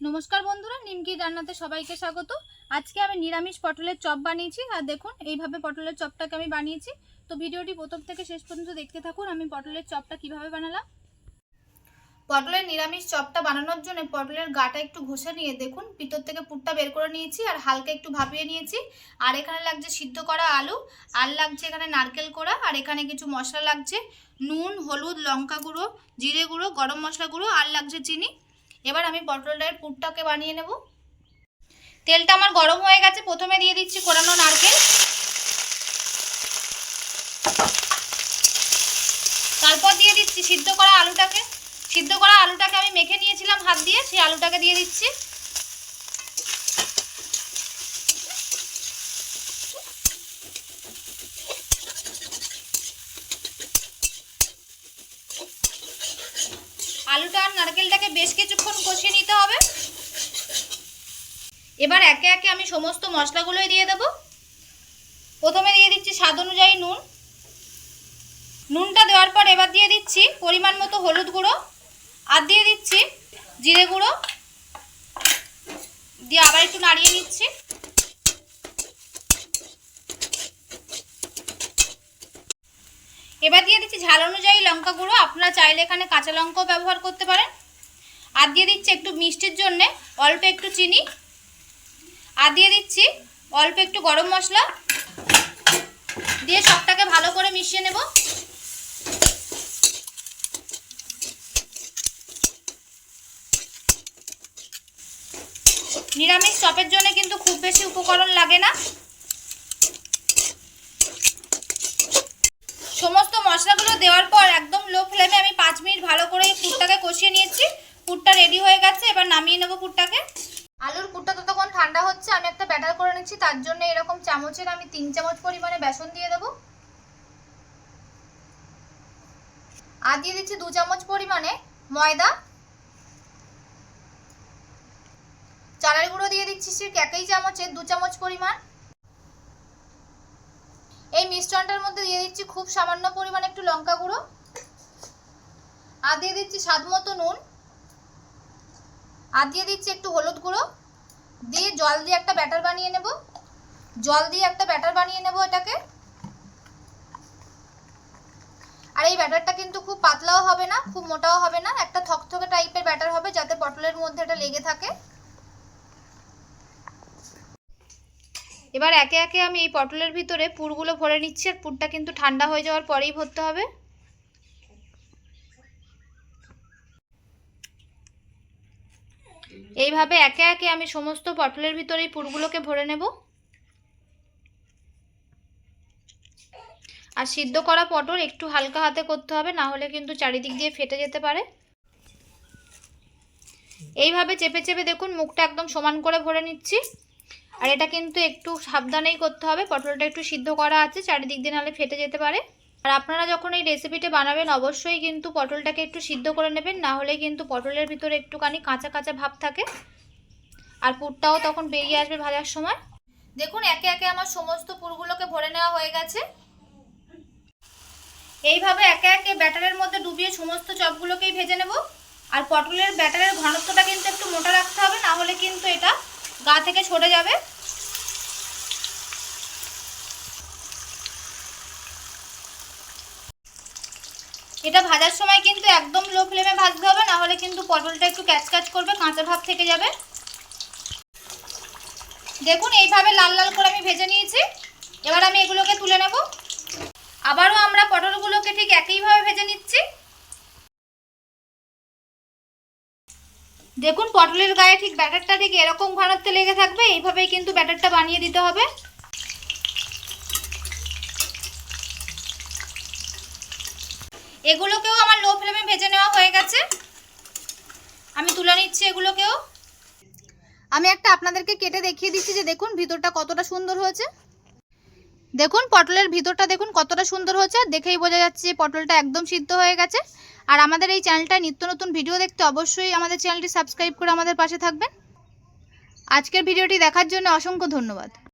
নমস্কার বন্ধুরা, নিমকি রান্নাতে সবাইকে স্বাগত। আজকে আমি নিরামিষ পটলের চপ বানিয়েছি, আর দেখুন, এইভাবে পটলের চপটাকে আমি বানিয়েছি। তো ভিডিওটি প্রথম থেকে শেষ পর্যন্ত দেখতে থাকুন, আমি পটলের চপটা কীভাবে বানালাম। পটলের নিরামিষ চপটা বানানোর জন্য পটলের গাটা একটু ঘষে নিয়ে দেখুন, ভিতর থেকে পুরটা বের করে নিয়েছি, আর হালকা একটু ভাপিয়ে নিয়েছি। আর এখানে লাগছে সিদ্ধ করা আলু, আর লাগছে এখানে নারকেল করা আর এখানে কিছু মশলা লাগছে। নুন, হলুদ, লঙ্কা গুঁড়ো, জিরে গুঁড়ো, গরম মশলা গুঁড়ো, আর লাগছে চিনি। এবার আমি পটলের পুরটাকে বানিয়ে নেব। তেলটা আমার গরম হয়ে গেছে, প্রথমে দিয়ে দিচ্ছি কোরানো নারকেল। তারপর দিয়ে দিচ্ছি সিদ্ধ করা আলুটাকে। সিদ্ধ করা আলুটাকে আমি মেখে নিয়েছিলাম হাত দিয়ে, সেই আলুটাকে দিয়ে দিচ্ছি আলুটা আর নারকেলটাকে বেশ কিছুক্ষণ কষিয়ে নিতে হবে। এবার একে একে আমি সমস্ত মশলাগুলোই দিয়ে দেব। প্রথমে দিয়ে দিচ্ছি স্বাদ অনুযায়ী নুন। নুনটা দেওয়ার পর এবার দিয়ে দিচ্ছি পরিমাণ মতো হলুদ গুঁড়ো। আর দিয়ে দিচ্ছি জিরে গুঁড়ো। দিয়ে আবার একটু নাড়িয়ে নিচ্ছি। এবার দিয়ে দিচ্ছি ঝাল অনুযায়ী লঙ্কা গুঁড়ো। আপনারা চাইলে এখানে কাঁচা লঙ্কাও ব্যবহার করতে পারেন। আর দিয়ে দিচ্ছি একটু মিষ্টির জন্যে অল্প একটু চিনি। আর দিয়ে দিচ্ছি অল্প একটু গরম মশলা। দিয়ে সবটাকে ভালো করে মিশিয়ে নেব। নিরামিষ চপের জন্য কিন্তু খুব বেশি উপকরণ লাগে না সমস্ত মশলাগুলো দেওয়ার পর একদম লো ফ্লেমে আমি পাঁচ মিনিট ভালো করে পুরটাকে কষিয়ে নিয়েছি। পুরটা রেডি হয়ে গেছে, এবার নামিয়ে নেব পুরটাকে। আলুর পুরটা ততক্ষণ ঠান্ডা হচ্ছে, আমি একটা ব্যাটার করে নিচ্ছি, তার জন্য এরকম চামচের আমি তিন চামচ পরিমাণে বেসন দিয়ে দেবো। আর দিয়ে দিচ্ছি দু চামচ পরিমাণে ময়দা। চালের গুঁড়ো দিয়ে দিচ্ছি ঠিক একই চামচের দু চামচ পরিমাণ। মিশ্রণটার মধ্যে দিয়ে দিচ্ছি খুব সামান্য পরিমাণে একটু লঙ্কা গুঁড়ো। আর দিয়ে দিচ্ছি স্বাদ মতো নুন। আর দিয়ে দিচ্ছি একটু হলুদ গুঁড়ো। দিয়ে জল দিয়ে একটা ব্যাটার বানিয়ে নেব। জল দিয়ে একটা ব্যাটার বানিয়ে নেব এটাকে। আর এই ব্যাটারটা কিন্তু খুব পাতলাও হবে না, খুব মোটাও হবে না। একটা থকথকে টাইপের ব্যাটার হবে যাতে পটলের মধ্যে এটা লেগে থাকে। এবার একে একে আমি এই পটলের ভিতরে পুরগুলো ভরে নিচ্ছি আর পুরটা কিন্তু ঠান্ডা হয়ে যাওয়ার পরেই ভরতে হবে। এইভাবে একে একে আমি সমস্ত পটলের ভিতরে এই পুরগুলোকে ভরে নেব। আর সিদ্ধ করা পটল একটু হালকা হাতে করতে হবে, না হলে কিন্তু চারিদিক দিয়ে ফেটে যেতে পারে। এইভাবে চেপে চেপে দেখুন, মুখটা একদম সমান করে ভরে নিচ্ছি। আর এটা কিন্তু একটু সাবধানেই করতে হবে। পটলটা একটু সিদ্ধ করা আছে, চারিদিক দিয়ে নাহলে ফেটে যেতে পারে। আর আপনারা যখন এই রেসিপিটা বানাবেন, অবশ্যই কিন্তু পটলটাকে একটু সিদ্ধ করে নেবেন, না হলে কিন্তু পটলের ভিতরে একটুখানি কাঁচা কাঁচা ভাব থাকে। আর পুরটাও তখন বেরিয়ে আসবে ভাজার সময়। দেখুন, একে একে আমার সমস্ত পুরগুলোকে ভরে নেওয়া হয়ে গেছে। এইভাবে একে একে ব্যাটারের মধ্যে ডুবিয়ে সমস্ত চপগুলোকেই ভেজে নেব। আর পটলের ব্যাটারের ঘনত্বটা কিন্তু একটু মোটা রাখতে হবে, না হলে এটা গা থেকে সরে যাবে। এটা ভাজার সময় কিন্তু একদম লো ফ্লেমে ভাজতে হবে না হলে কিন্তু পটলটা একটু ক্যাচ ক্যাচ করবে, কাঁচা ভাব থেকে যাবে। দেখুন, এইভাবে লাল লাল করে আমি ভেজে নিয়েছি। এবার আমি এগুলোকে তুলে নেব। আবারও আমরা পটলগুলোকে ঠিক একইভাবে ভেজে নিচ্ছি। দেখুন, পটলের গায়ে ঠিক ব্যাটারটা ঠিক এরকম ঘনত্ব লেগে থাকবে, এইভাবেই কিন্তু ব্যাটারটা বানিয়ে দিতে হবে। এগুলোকেও আমার লো ফ্লেমে ভেজে নেওয়া হয়ে গেছে। আমি তুলে নিচ্ছি এগুলোকেও। আমি একটা আপনাদেরকে কেটে দেখিয়ে দিচ্ছি যে দেখুন, ভিতরটা কতটা সুন্দর হয়েছে। দেখুন, পটলের ভিতরটা দেখুন কতটা সুন্দর হয়েছে। দেখেই বোঝা যাচ্ছে যে পটলটা একদম সিদ্ধ হয়ে গেছে। আর আমাদের এই চ্যানেলটা নিত্য নতুন ভিডিও দেখতে অবশ্যই আমাদের চ্যানেলটি সাবস্ক্রাইব করে আমাদের পাশে থাকবেন। আজকের ভিডিওটি দেখার জন্য অসংখ্য ধন্যবাদ।